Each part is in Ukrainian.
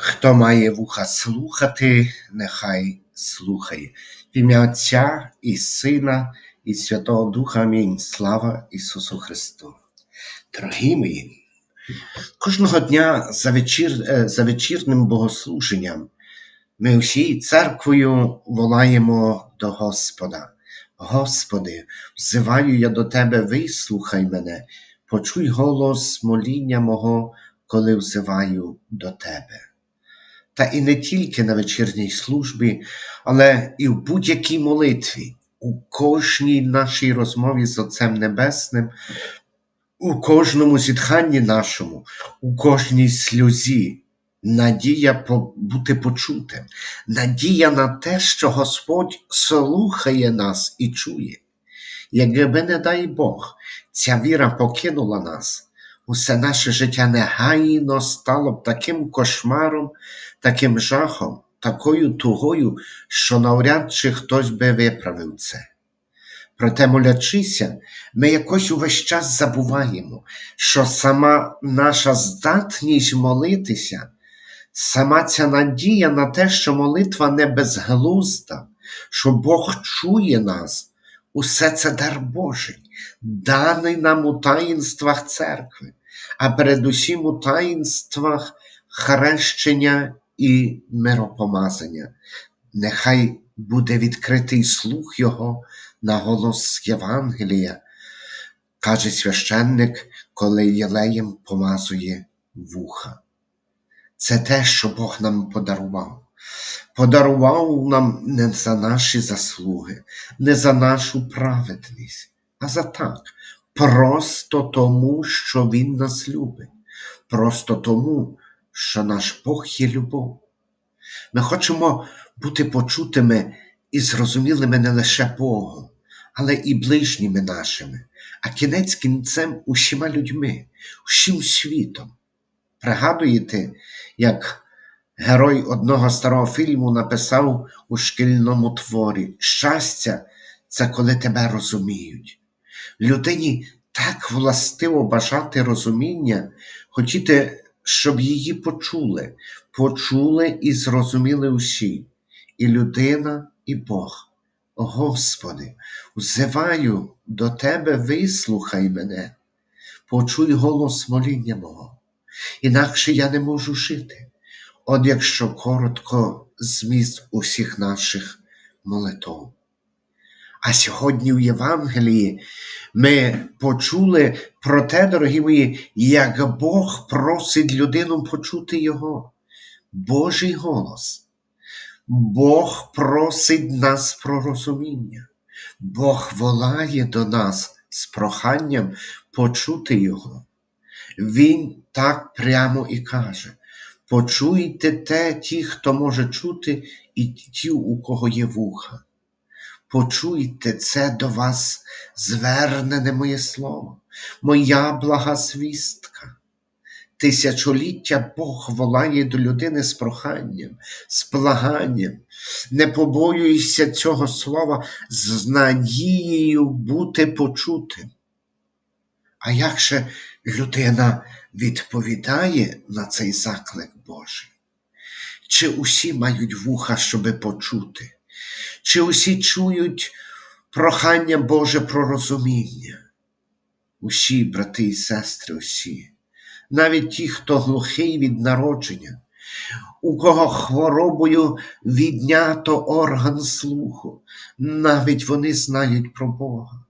Хто має вуха слухати, нехай слухає. В ім'я Отця і Сина, і Святого Духа Амінь. Слава Ісусу Христу. Дорогі мої, кожного дня за, вечір, е, за вечірним богослуженням ми всі церквою волаємо до Господа. Господи, взиваю я до Тебе, вислухай мене, почуй голос моління мого, коли взиваю до Тебе. Та і не тільки на вечірній службі, але і в будь-якій молитві, у кожній нашій розмові з Отцем Небесним, у кожному зітханні нашому, у кожній сльозі. Надія бути почутим, надія на те, що Господь слухає нас і чує. Якби, не дай Бог, ця віра покинула нас, усе наше життя негайно стало б таким кошмаром, таким жахом, такою тугою, що навряд чи хтось би виправив це. Проте, молячися, ми якось увесь час забуваємо, що сама наша здатність молитися, сама ця надія на те, що молитва не безглузда, що Бог чує нас, усе це дар Божий, даний нам у таїнствах церкви, а передусім у таїнствах хрещення і миропомазання. Нехай буде відкритий слух Його на голос Євангелія, каже священник, коли Єлеєм помазує вуха. Це те, що Бог нам подарував. Подарував нам не за наші заслуги, не за нашу праведність, а за так, просто тому, що Він нас любить, просто тому, що наш Бог є любов. Ми хочемо бути почутими і зрозумілими не лише Богом, але і ближніми нашими, а кінець кінцем усіма людьми, усім світом. Пригадуєте, як герой одного старого фільму написав у шкільному творі: Щастя це коли тебе розуміють. Людині так властиво бажати розуміння, хотіти щоб її почули, почули і зрозуміли усі, і людина, і Бог. Господи, взиваю до Тебе, вислухай мене, почуй голос моління мого, інакше я не можу жити, от якщо коротко зміст усіх наших молитв. А сьогодні в Євангелії ми почули про те, дорогі мої, як Бог просить людину почути Його, Божий голос. Бог просить нас про розуміння, Бог волає до нас з проханням почути Його. Він так прямо і каже: почуйте те, ті, хто може чути, і ті, у кого є вуха. Почуйте це до вас звернене моє слово, моя блага звістка. Тисячоліття Бог волає до людини з проханням, з благанням. Не побоюйся цього слова з надією бути почутим. А як же людина відповідає на цей заклик Божий? Чи усі мають вуха, щоби почути? Чи усі чують прохання Боже про розуміння? Усі, брати і сестри, усі, навіть ті, хто глухий від народження, у кого хворобою віднято орган слуху, навіть вони знають про Бога,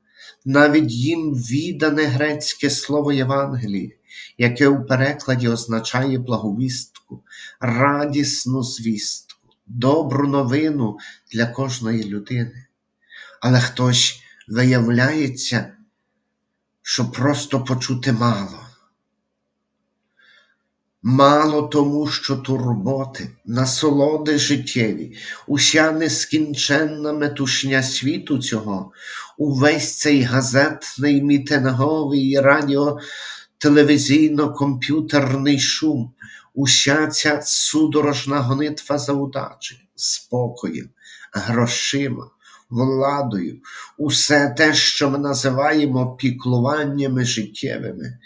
навіть їм віддане грецьке слово Євангеліє, яке у перекладі означає благовістку, радісну звістку добру новину для кожної людини. Але хтось виявляється, що просто почути мало. Мало тому, що турботи, насолоди життєві, уся нескінченна метушня світу цього, увесь цей газетний, мітинговий, радіо, телевізійно комп'ютерний шум, уся ця судорожна гонитва за удачею, спокоєм, грошима, владою, усе те, що ми називаємо піклуваннями життєвими,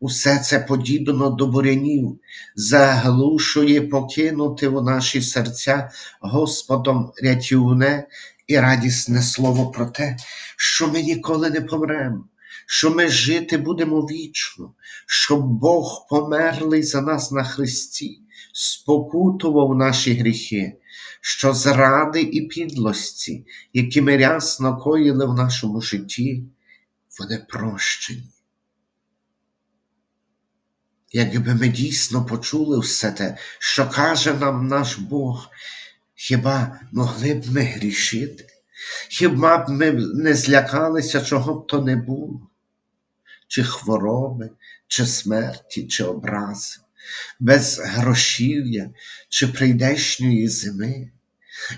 Усе це подібно до бурянів, заглушує покинути у наші серця Господом рятівне і радісне слово про те, що ми ніколи не помремо, що ми жити будемо вічно, що Бог померлий за нас на Христі, спокутував наші гріхи, що зради і підлості, які ми рясно коїли в нашому житті, вони прощені. Якби ми дійсно почули все те, що каже нам наш Бог, хіба могли б ми грішити? Хіба б ми не злякалися чого б то не було? Чи хвороби, чи смерті, чи образи, без грошів'я, чи прийдешньої зими?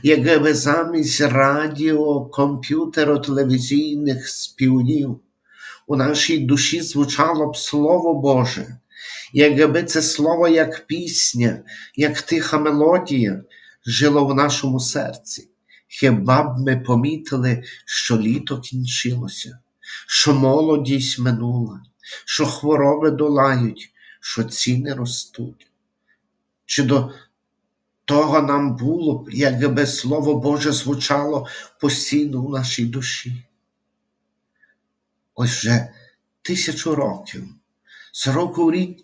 Якби замість радіо, комп'ютеро, телевізійних співнів у нашій душі звучало б Слово Боже, якби це слово як пісня, як тиха мелодія жило в нашому серці, хіба б ми помітили, що літо кінчилося, що молодість минула, що хвороби долають, що ціни ростуть? Чи до того нам було б, якби Слово Боже звучало постійно в нашій душі? Ось вже тисячу років, з рік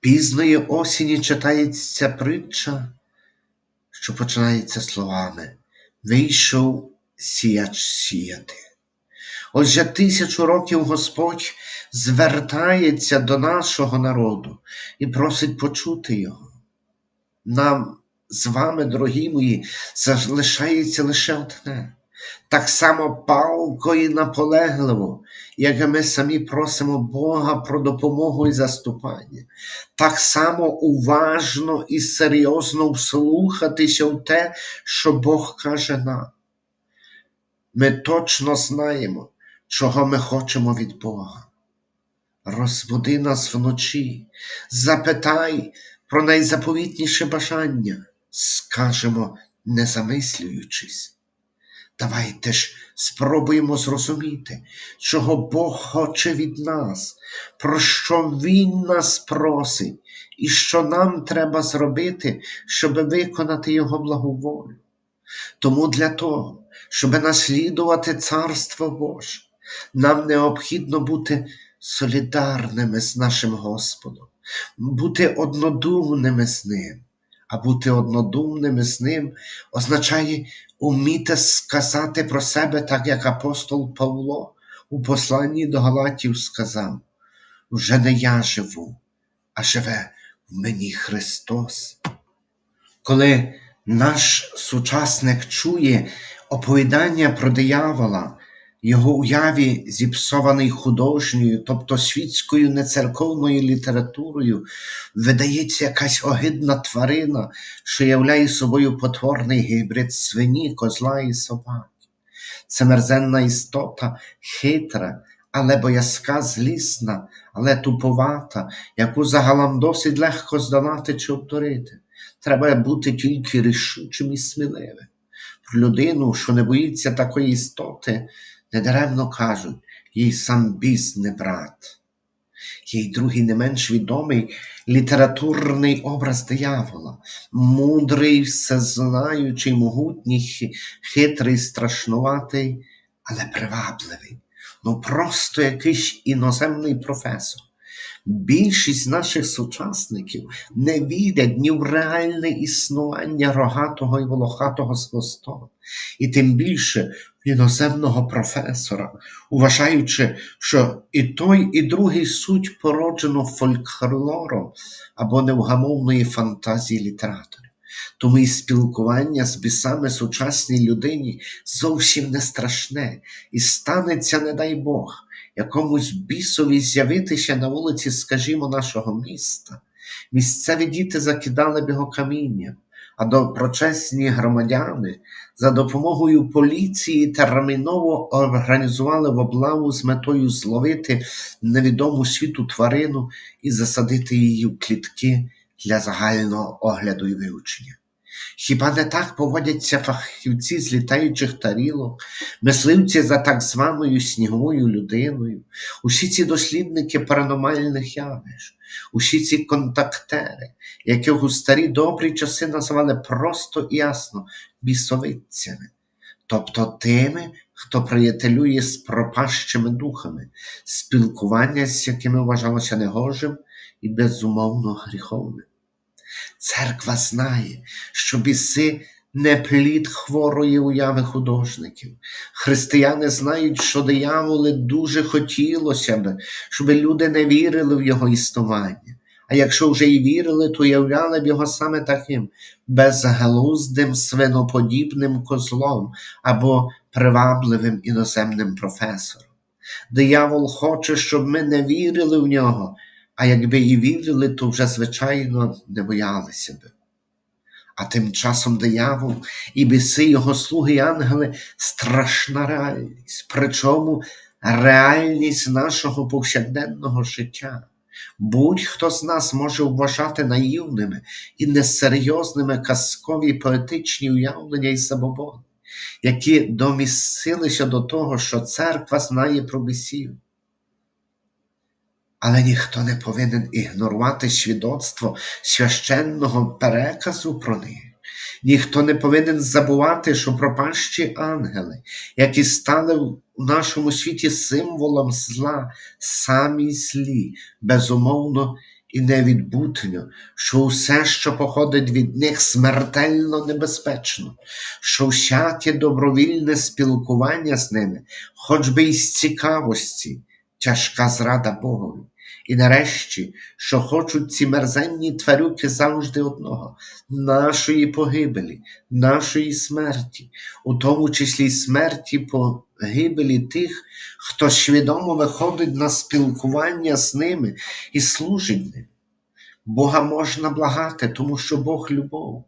пізної осені читається притча, що починається словами Вийшов сіяч сіяти. Ось вже тисячу років Господь звертається до нашого народу і просить почути його. Нам з вами, дорогі мої, залишається лише одне. Так само палко і наполегливо, як ми самі просимо Бога про допомогу і заступання, так само уважно і серйозно вслухатися в те, що Бог каже нам. Ми точно знаємо, чого ми хочемо від Бога. Розбуди нас вночі, запитай про найзаповітніше бажання, скажемо, не замислюючись. Давайте ж спробуємо зрозуміти, чого Бог хоче від нас, про що Він нас просить, і що нам треба зробити, щоб виконати Його благоволю. Тому для того, щоб наслідувати Царство Боже, нам необхідно бути солідарними з нашим Господом, бути однодумними з Ним. А бути однодумними з Ним означає уміти сказати про себе, так як апостол Павло у посланні до Галатів сказав: вже не я живу, а живе в мені Христос. Коли наш сучасник чує оповідання про диявола, його уяві зіпсований художньою, тобто світською нецерковною літературою, видається якась огидна тварина, що являє собою потворний гібрид свині, козла і собаки. Це мерзенна істота, хитра, але боязка, злісна, але туповата, яку загалом досить легко здолати чи обдурити. Треба бути тільки рішучим і сміливим. Про людину, що не боїться такої істоти, недаремно кажуть, їй сам біс не брат. Їй другий не менш відомий літературний образ диявола, мудрий, всезнаючий, могутній, хитрий, страшнуватий, але привабливий, ну просто якийсь іноземний професор. Більшість наших сучасників не вірять ні в реальне існування рогатого і волохатого з і тим більше в іноземного професора, вважаючи, що і той, і другий суть породжено фольклором або невгамовної фантазії літераторів. Тому і спілкування з бісами сучасній людині зовсім не страшне, і станеться, не дай Бог якомусь бісові з'явитися на вулиці, скажімо, нашого міста. Місцеві діти закидали б його камінням, а доброчесні громадяни за допомогою поліції терміново організували в облаву з метою зловити невідому світу тварину і засадити її в клітки для загального огляду і вивчення. Хіба не так поводяться фахівці з літаючих тарілок, мисливці за так званою сніговою людиною, усі ці дослідники паранормальних явищ, усі ці контактери, яких у старі добрі часи називали просто і ясно бісовицями, тобто тими, хто приятелює з пропащими духами, спілкування з якими вважалося негожим і безумовно гріховним. Церква знає, що біси не плід хворої уяви художників. Християни знають, що дияволи дуже хотілося б, щоб люди не вірили в його існування. А якщо вже й вірили, то уявляли б його саме таким безглуздим свиноподібним козлом або привабливим іноземним професором. Диявол хоче, щоб ми не вірили в нього, а якби і вірили, то вже, звичайно, не боялися би. А тим часом диявол і біси його слуги і ангели страшна реальність, причому реальність нашого повсякденного життя. Будь-хто з нас може вважати наївними і несерйозними казкові поетичні уявлення і забобони, які домістилися до того, що церква знає про бісів. Але ніхто не повинен ігнорувати свідоцтво священного переказу про них. Ніхто не повинен забувати, що пропащі ангели, які стали в нашому світі символом зла, самі злі, безумовно і невідбутньо, що все, що походить від них, смертельно небезпечно, що всяке добровільне спілкування з ними, хоч би із цікавості, тяжка зрада Богові. І нарешті, що хочуть ці мерзенні тварюки завжди одного, нашої погибелі, нашої смерті, у тому числі смерті погибелі тих, хто свідомо виходить на спілкування з ними і служить ним. Бога можна благати, тому що Бог любов.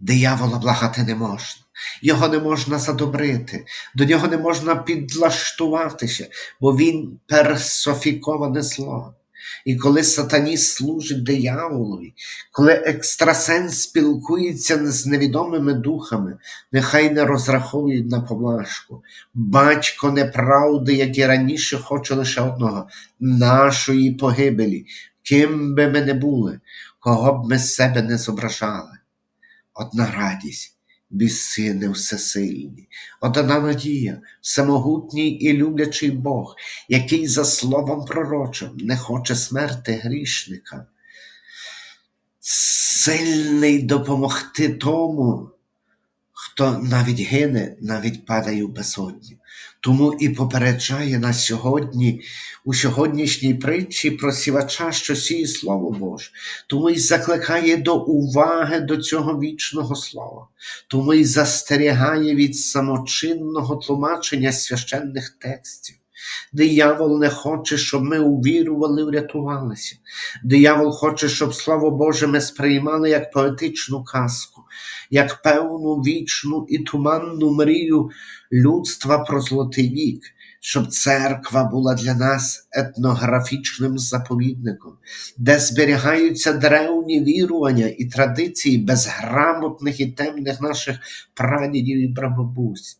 Диявола благати не можна, його не можна задобрити, до нього не можна підлаштуватися, бо він персофіковане зло. І коли сатаніст служить дияволові, коли екстрасенс спілкується з невідомими духами, нехай не розраховують на поблажку. Батько неправди, як і раніше, хоче лише одного нашої погибелі, ким би ми не були, кого б ми себе не зображали одна радість, біси всесильні, одна надія, всемогутній і люблячий Бог, який за словом пророчим не хоче смерти грішника, сильний допомогти тому, хто навіть гине, навіть падає в безодню. Тому і попереджає нас сьогодні у сьогоднішній притчі про сівача, що сіє Слово Боже, тому й закликає до уваги до цього вічного слова, тому й застерігає від самочинного тлумачення священних текстів. Диявол не хоче, щоб ми увірували, врятувалися. Диявол хоче, щоб Слово Боже ми сприймали як поетичну казку, як певну вічну і туманну мрію людства про золотий вік, щоб церква була для нас етнографічним заповідником, де зберігаються древні вірування і традиції безграмотних і темних наших прадідів і прабабусь.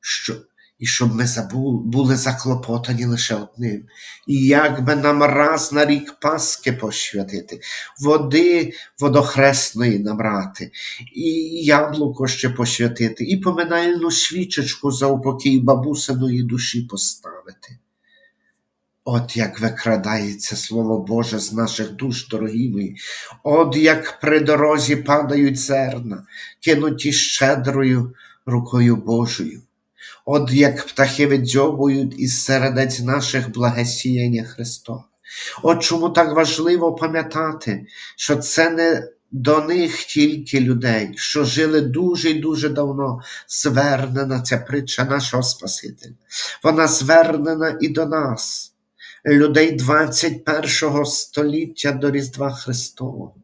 Що і щоб ми забули, були заклопотані лише одним. І як би нам раз на рік Паски посвятити, води водохресної набрати, і яблуко ще посвятити, і поминальну свічечку за упокій бабусиної душі поставити. От як викрадається Слово Боже з наших душ, дорогі мої, от як при дорозі падають зерна, кинуті щедрою рукою Божою. От як птахи видзьобують із середець наших благосіяння Христове. От чому так важливо пам'ятати, що це не до них тільки людей, що жили дуже і дуже давно, звернена ця притча нашого Спасителя. Вона звернена і до нас, людей 21 століття до Різдва Христового.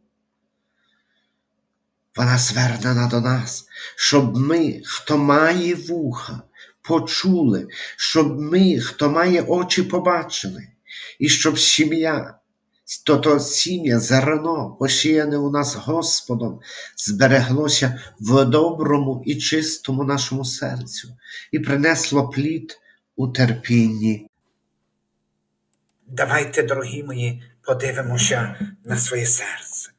Вона звернена до нас, щоб ми, хто має вуха, почули, щоб ми, хто має очі, побачили, і щоб сім'я то то сім'я, зерно, посіяне у нас Господом, збереглося в доброму і чистому нашому серцю і принесло плід у терпінні. Давайте, дорогі мої, подивимося на своє серце.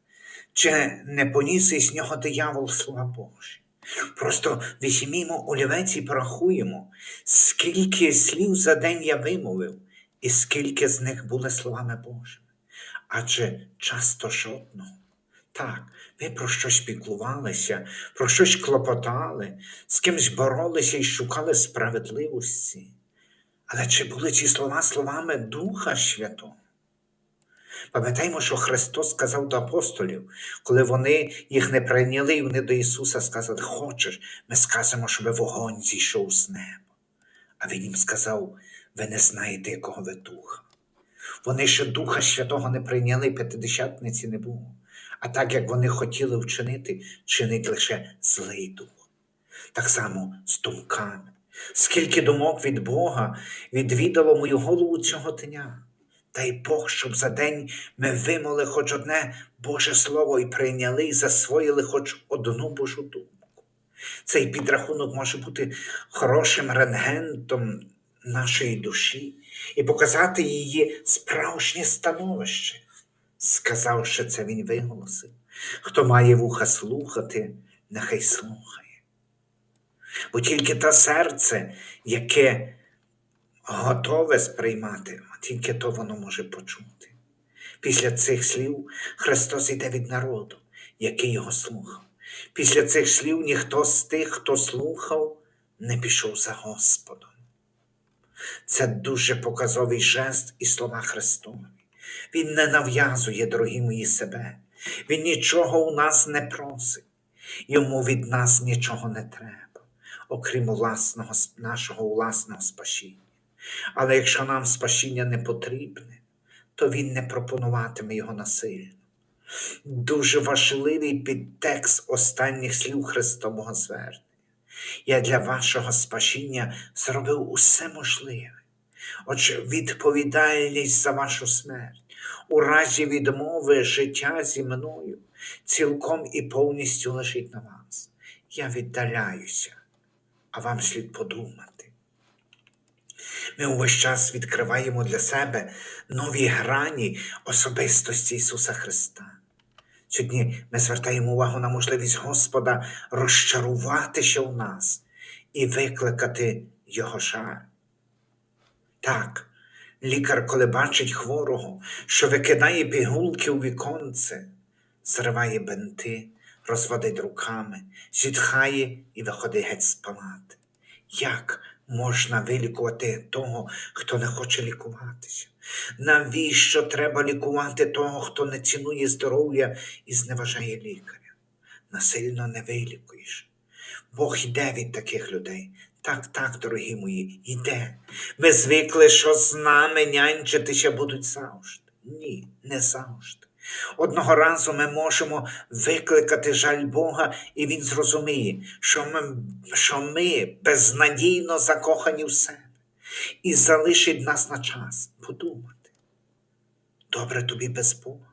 Чи не поніс із нього диявол слова Божі? Просто візьмімо олівець і порахуємо, скільки слів за день я вимовив, і скільки з них були словами Божими. Адже часто жодного. Так, ви про щось піклувалися, про щось клопотали, з кимсь боролися і шукали справедливості. Але чи були ці слова словами Духа Святого? Пам'ятаємо, що Христос сказав до апостолів, коли вони їх не прийняли, і вони до Ісуса сказали, хочеш, ми скажемо, щоб вогонь зійшов з неба. А Він їм сказав, ви не знаєте, якого ви духа. Вони ще Духа Святого не прийняли, п'ятидесятниці не було. А так як вони хотіли вчинити, чинить лише злий дух. Так само з думками. Скільки думок від Бога відвідало мою голову цього дня. Дай Бог, щоб за день ми вимоли хоч одне Боже Слово і прийняли і засвоїли хоч одну Божу думку. Цей підрахунок може бути хорошим рентгентом нашої душі і показати її справжнє становище. Сказавши це, він виголосив. Хто має вуха слухати, нехай слухає. Бо тільки те серце, яке готове сприймати, тільки то воно може почути. Після цих слів Христос йде від народу, який його слухав. Після цих слів ніхто з тих, хто слухав, не пішов за Господом. Це дуже показовий жест і слова Христові. Він не нав'язує, дорогі мої, себе. Він нічого у нас не просить. Йому від нас нічого не треба, окрім власного, нашого власного спасіння. Але якщо нам спасіння не потрібне, то Він не пропонуватиме його насильно. Дуже важливий підтекст останніх слів Христового звернення. Я для вашого спасіння зробив усе можливе. Отже, відповідальність за вашу смерть, у разі відмови життя зі мною цілком і повністю лежить на вас. Я віддаляюся, а вам слід подумати. Ми увесь час відкриваємо для себе нові грані особистості Ісуса Христа. Сьогодні ми звертаємо увагу на можливість Господа розчаруватися у нас і викликати Його жаль. Так, лікар, коли бачить хворого, що викидає пігулки у віконце, зриває бенти, розводить руками, зітхає і виходить геть з палати. Як можна вилікувати того, хто не хоче лікуватися? Навіщо треба лікувати того, хто не цінує здоров'я і зневажає лікаря? Насильно не вилікуєш. Бог йде від таких людей. Так, так, дорогі мої, йде. Ми звикли, що з нами нянчитися будуть завжди. Ні, не завжди. Одного разу ми можемо викликати жаль Бога, і Він зрозуміє, що ми, що ми безнадійно закохані в себе, і залишить нас на час подумати. Добре тобі без Бога.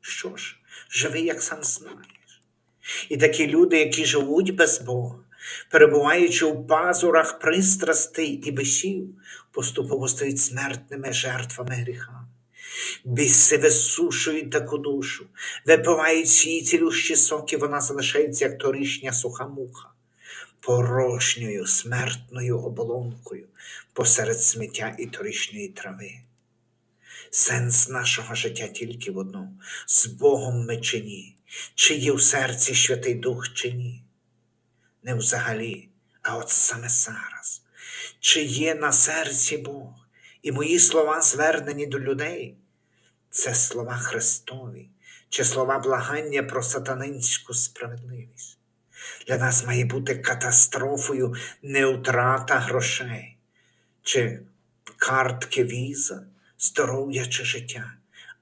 Що ж, живи, як сам знаєш. І такі люди, які живуть без Бога, перебуваючи у пазурах пристрастей і бесів, поступово стають смертними жертвами гріха. Біси висушують таку душу, випивають свої цілющі соки, вона залишається, як торішня суха муха, порожньою смертною оболонкою посеред сміття і торішньої трави. Сенс нашого життя тільки в одному з Богом ми чи ні, чи є в серці Святий Дух, чи ні. Не взагалі, а от саме зараз. Чи є на серці Бог, і мої слова звернені до людей, це слова Христові, чи слова благання про сатанинську справедливість. Для нас має бути катастрофою не втрата грошей, чи картки віза, здоров'я чи життя,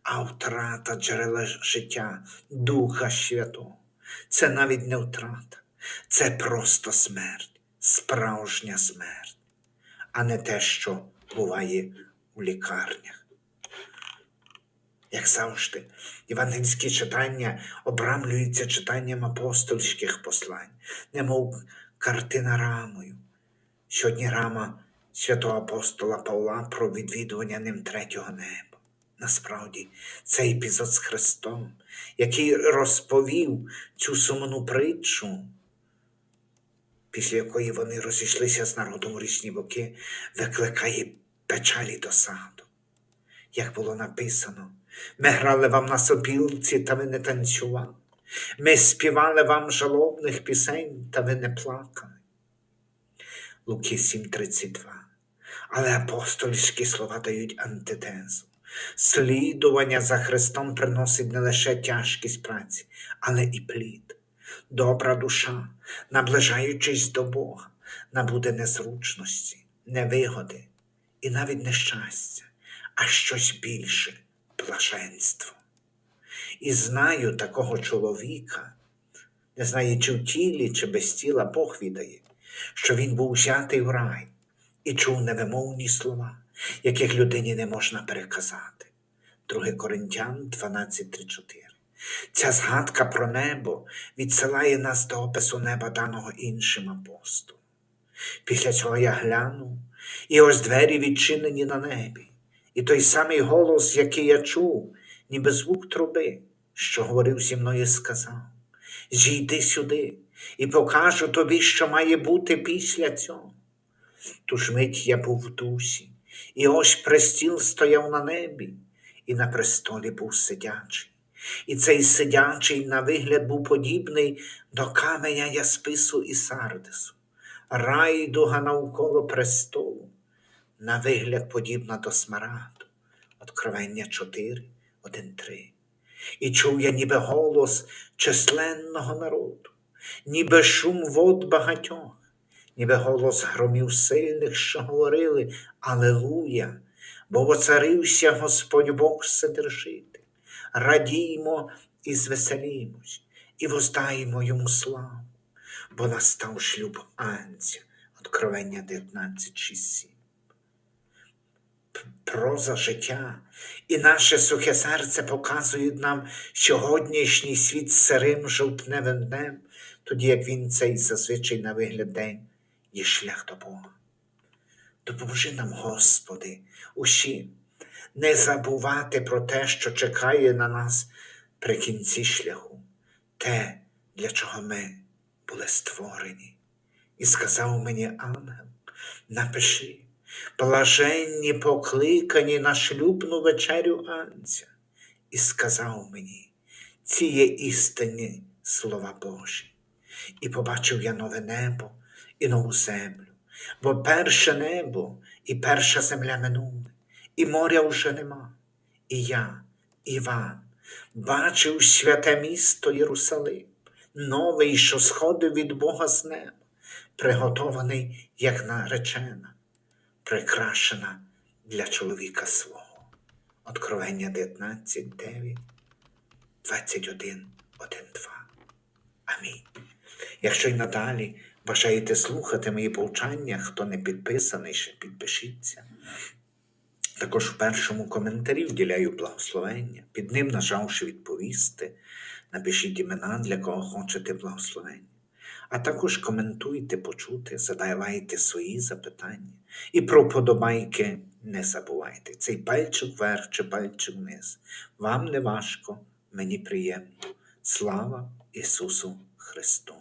а втрата джерела життя, Духа Святого. Це навіть не втрата, це просто смерть, справжня смерть, а не те, що буває у лікарнях. Як завжди, євангельські читання обрамлюються читанням апостольських послань, немов картина рамою. Сьогодні рама святого апостола Павла про відвідування ним третього неба. Насправді, цей епізод з Христом, який розповів цю сумну притчу, після якої вони розійшлися з народом у річні боки, викликає печалі досаду. Як було написано, ми грали вам на сопілці, та ви не танцювали. Ми співали вам жалобних пісень, та ви не плакали. Луки 7:32. Але апостольські слова дають антитезу. Слідування за Христом приносить не лише тяжкість праці, але і плід. Добра душа, наближаючись до Бога, набуде незручності, невигоди і навіть нещастя, а щось більше блаженство. І знаю такого чоловіка, не знаю, чи в тілі, чи без тіла Бог відає, що він був взятий в рай і чув невимовні слова, яких людині не можна переказати. 2 Коринтян 12.3.4. Ця згадка про небо відсилає нас до опису неба, даного іншим апостолом. Після цього я глянув, і ось двері відчинені на небі, і той самий голос, який я чув, ніби звук труби, що говорив зі мною, сказав: Зійди сюди і покажу тобі, що має бути після цього. Ту ж мить я був в дусі, і ось престіл стояв на небі, і на престолі був сидячий. І цей сидячий на вигляд був подібний до каменя яспису і сардису, райдуга навколо престолу, на вигляд подібна до смараду. Откровення 4, 1, 3. І чув я ніби голос численного народу, ніби шум вод багатьох, ніби голос громів сильних, що говорили Алелуя, бо воцарився Господь Бог Вседержитель. Радіймо і звеселімось, і воздаємо йому славу, бо настав шлюб Анця. Откровення 19, 6, 7 проза життя і наше сухе серце показують нам сьогоднішній світ сирим жовтневим днем, тоді як він цей зазвичай на вигляд день є шлях до Бога. Допоможи нам, Господи, усім не забувати про те, що чекає на нас при кінці шляху, те, для чого ми були створені. І сказав мені ангел, напиши, блаженні покликані на шлюбну вечерю Анця, і сказав мені, ці є істинні слова Божі. І побачив я нове небо і нову землю, бо перше небо і перша земля минули, і моря вже нема. І я, Іван, бачив святе місто Єрусалим, новий, що сходив від Бога з неба, приготований, як наречена, прикрашена для чоловіка свого. Откровення 19, 9, 21, 1, 2. Амінь. Якщо й надалі бажаєте слухати мої повчання, хто не підписаний, ще підпишіться. Також в першому коментарі вділяю благословення, під ним, нажавши відповісти, напишіть імена, для кого хочете благословення. А також коментуйте, почути, задавайте свої запитання. І про подобайки не забувайте. Цей пальчик вверх чи пальчик вниз. Вам не важко, мені приємно. Слава Ісусу Христу!